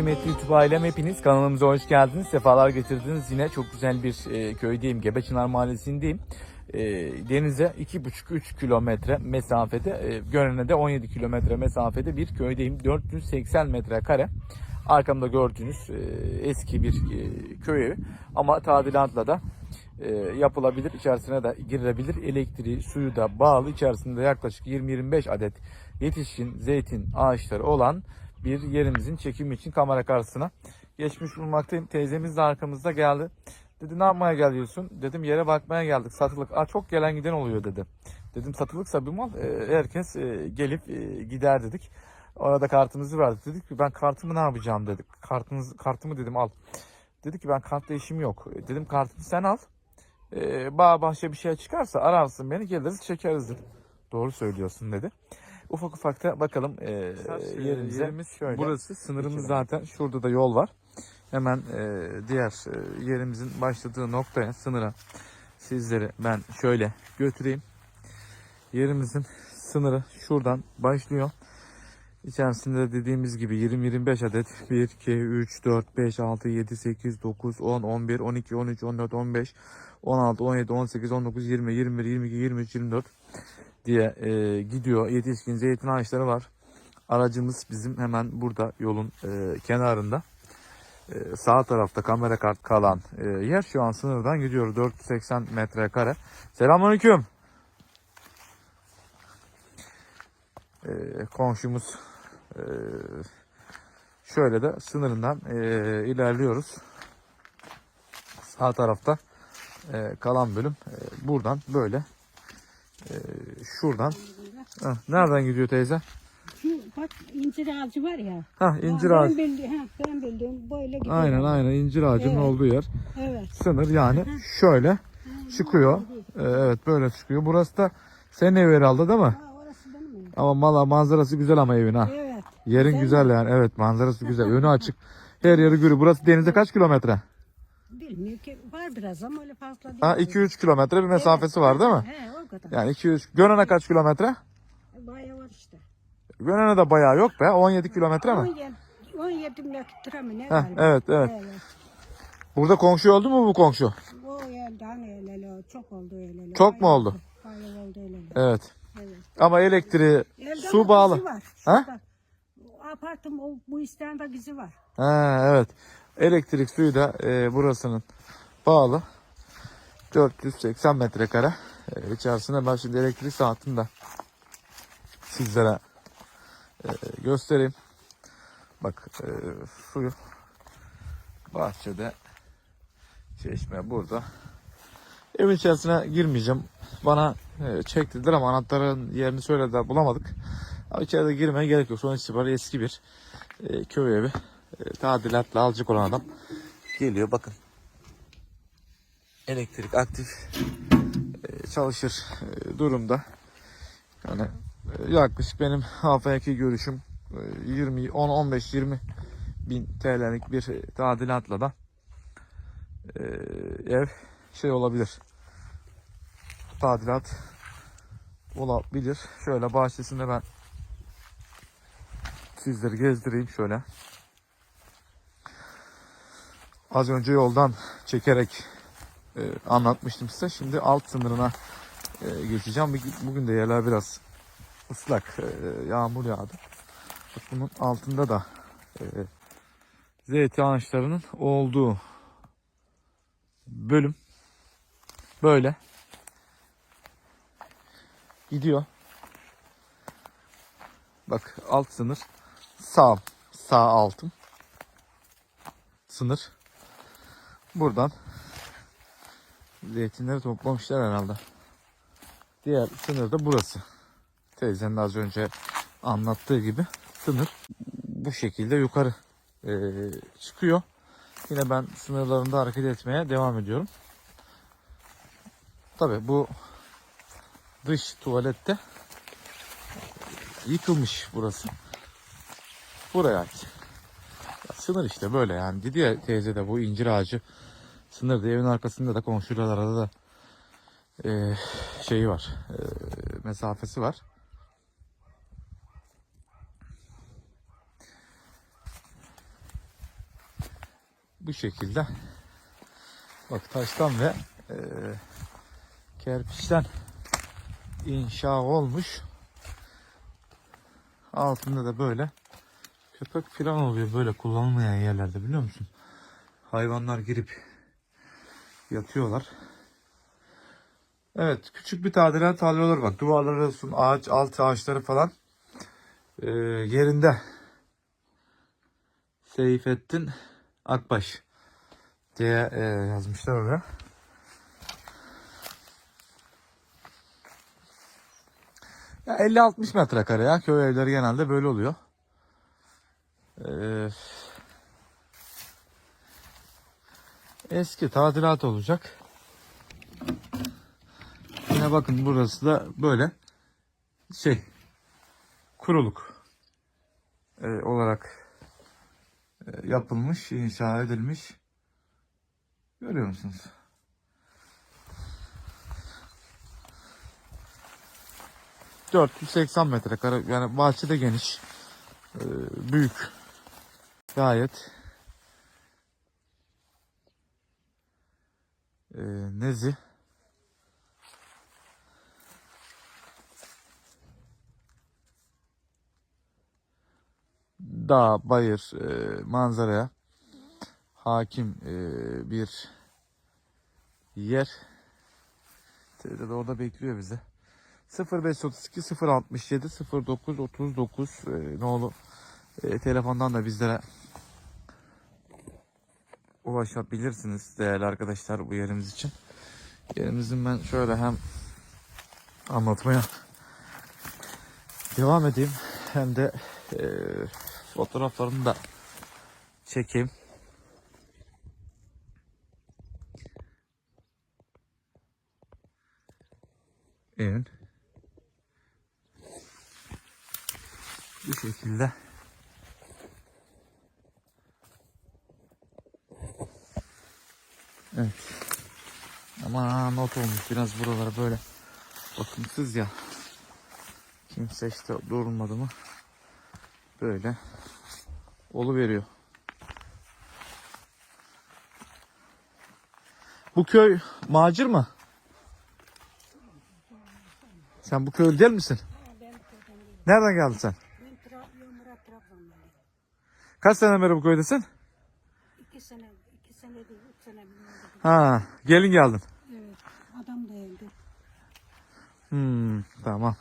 Kıymetli YouTube ailem hepiniz kanalımıza hoş geldiniz. Sefalar getirdiniz. Yine çok güzel bir e, köydeyim. Gebeçınar Mahallesi'ndeyim. E, denize 2,5-3 kilometre mesafede, e, Gönen'e de 17 kilometre mesafede bir köydeyim. 480 metrekare. Arkamda gördüğünüz e, eski bir e, köy evi. Ama tadilatla da e, yapılabilir. İçerisine de girilebilir. Elektriği, suyu da bağlı. İçerisinde yaklaşık 20-25 adet yetişkin zeytin ağaçları olan bir yerimizin çekimi için kamera karşısına geçmiş bulunmaktayım. Teyzemiz de arkamızda geldi. Dedi ne yapmaya geliyorsun? Dedim yere bakmaya geldik satılık. Aa, çok gelen giden oluyor dedi. Dedim satılıksa bir mal e, herkes e, gelip e, gider dedik. Orada kartımızı verdik. Dedik ki ben kartımı ne yapacağım dedik. Kartınız, kartımı dedim al. Dedi ki ben kartla işim yok. E, Dedim kartını sen al. E, bağ bahçe bir şey çıkarsa ararsın beni geliriz çekeriz dedim. Doğru söylüyorsun dedi. Ufak ufak da bakalım e, yerimize. yerimiz şöyle. Burası sınırımız zaten. Şurada da yol var. Hemen e, diğer e, yerimizin başladığı noktaya, sınıra sizleri ben şöyle götüreyim. Yerimizin sınırı şuradan başlıyor. İçerisinde dediğimiz gibi 20-25 adet 1, 2, 3, 4, 5, 6, 7, 8, 9, 10, 11, 12, 13, 14, 15, 16, 17, 18, 19, 20, 21, 22, 23, 24 diye e, gidiyor. Yetişkin zeytin ağaçları var. Aracımız bizim hemen burada yolun e, kenarında. E, sağ tarafta kamera kart kalan e, yer şu an sınırdan gidiyor 480 metrekare. Selamünaleyküm. E, komşumuz e, şöyle de sınırından e, ilerliyoruz. Sağ tarafta e, kalan bölüm e, buradan böyle e, şuradan Heh, nereden gidiyor teyze? Şu bak incir ağacı var ya. Ha incir Ha, ağacı. Ben bildiğim, ha, ben bildiğim böyle gidiyor. Aynen aynen incir ağacının Evet. olduğu yer. Evet. Sınır yani şöyle çıkıyor. Ee, Evet böyle çıkıyor. Burası da senin ev herhalde değil mi? Ha, orası benim. Ama mala manzarası güzel ama evin ha. Evet. Yerin Güzel güzel yani. Evet manzarası güzel. Önü açık. Her yeri görüyor. Burası denize kaç kilometre? Bilmiyorum ki var biraz ama öyle fazla değil. Ha 2-3 kilometre bir mesafesi var değil mi? He o kadar. Yani 2-3. Gönen'e kaç kilometre? Bayağı var işte. Gönen'e de bayağı yok be. 17 kilometre mi? 17, 17 kilometre mi ne Heh, galiba? evet evet. Burada komşu oldu mu bu komşu? O hani öyle öyle, çok oldu öyle öyle. Çok mu oldu? Bayağı oldu öyle öyle. Evet. Evet. Ama elektriği, Elde su bağlı. var. Ha? Apartım o, bu istende gizi var. Ha, evet. Elektrik suyu da e, burasının bağlı. 480 metrekare. E, içerisinde ben şimdi elektrik saatini de sizlere e, göstereyim. Bak e, suyu bahçede çeşme burada. Evin içerisine girmeyeceğim. Bana e, çektirdiler ama anahtarın yerini söylediler bulamadık. Ama içeride girmeye gerek yok. Sonuç itibariyle eski bir e, köy evi. E, tadilatla alacak olan adam geliyor bakın. Elektrik aktif e, çalışır e, durumda. Yani e, yaklaşık benim haftaki görüşüm e, 20 10 15 20 bin TL'lik bir tadilatla da ev şey olabilir. Tadilat olabilir. Şöyle bahçesinde ben sizleri gezdireyim şöyle. Az önce yoldan çekerek e, anlatmıştım size. Şimdi alt sınırına e, geçeceğim. Bugün- de yerler biraz ıslak. e, yağmur yağdı. Bak bunun altında da e, zeytin ağaçlarının olduğu bölüm böyle gidiyor. Bak alt sınır sağ sağ altım sınır buradan zeytinleri toplamışlar herhalde. Diğer sınır da burası. Teyzenin az önce anlattığı gibi sınır bu şekilde yukarı eee, çıkıyor. Yine ben sınırlarında hareket etmeye devam ediyorum. Tabi bu dış tuvalette yıkılmış burası. Buraya ait. Sınır işte böyle yani. Dedi ya teyze de bu incir ağacı sınırda evin arkasında da komşular arada da eee, şeyi var. eee, mesafesi var. bu şekilde bak taştan ve e, kerpiçten inşa olmuş. Altında da böyle köpek falan oluyor böyle kullanılmayan yerlerde biliyor musun? Hayvanlar girip yatıyorlar. Evet küçük bir tadilat alıyorlar bak duvarları olsun ağaç alt ağaçları falan e, yerinde. Seyfettin Akbaş diye e, yazmışlar oraya. Ya 50-60 metrekare ya köy evleri genelde böyle oluyor. Ee, eski tadilat olacak. Yine bakın burası da böyle şey kuruluk e, olarak e, yapılmış, inşa edilmiş. Görüyor musunuz? ...480 metrekare yani bahçe de geniş... e, ...büyük... ...gayet... e, ...nezi... dağ, bayır, e, manzaraya hakim e, bir yer. Teyze de orada bekliyor bizi. 0532 067 09 39 e, ne olur e, telefondan da bizlere ulaşabilirsiniz değerli arkadaşlar bu yerimiz için. Yerimizin ben şöyle hem anlatmaya devam edeyim hem de e, fotoğraflarını da çekeyim. Evin bu şekilde Evet. Ama not olmuş biraz buralara böyle bakımsız ya. Kimse işte durmadı mı böyle olu veriyor. Bu köy macir mı? Sen bu köylü değil misin? Nereden geldin sen? Kaç sene beri bu köydesin? İki sene, iki sene değil, sene. Ha, gelin geldin. Evet, adam da öldü. Hmm, tamam.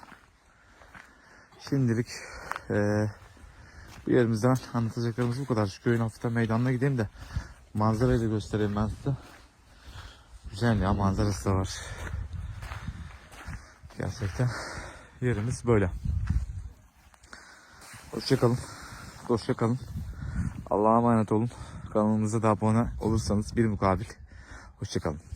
Şimdilik eee bu yerimizden anlatacaklarımız bu kadar. Şu köyün hafiften meydanına gideyim de manzarayı da göstereyim ben size. Güzel ya manzarası da var. Gerçekten yerimiz böyle. Hoşçakalın. Hoşçakalın. Allah'a emanet olun. Kanalımıza da abone olursanız bir mukabil. Hoşçakalın.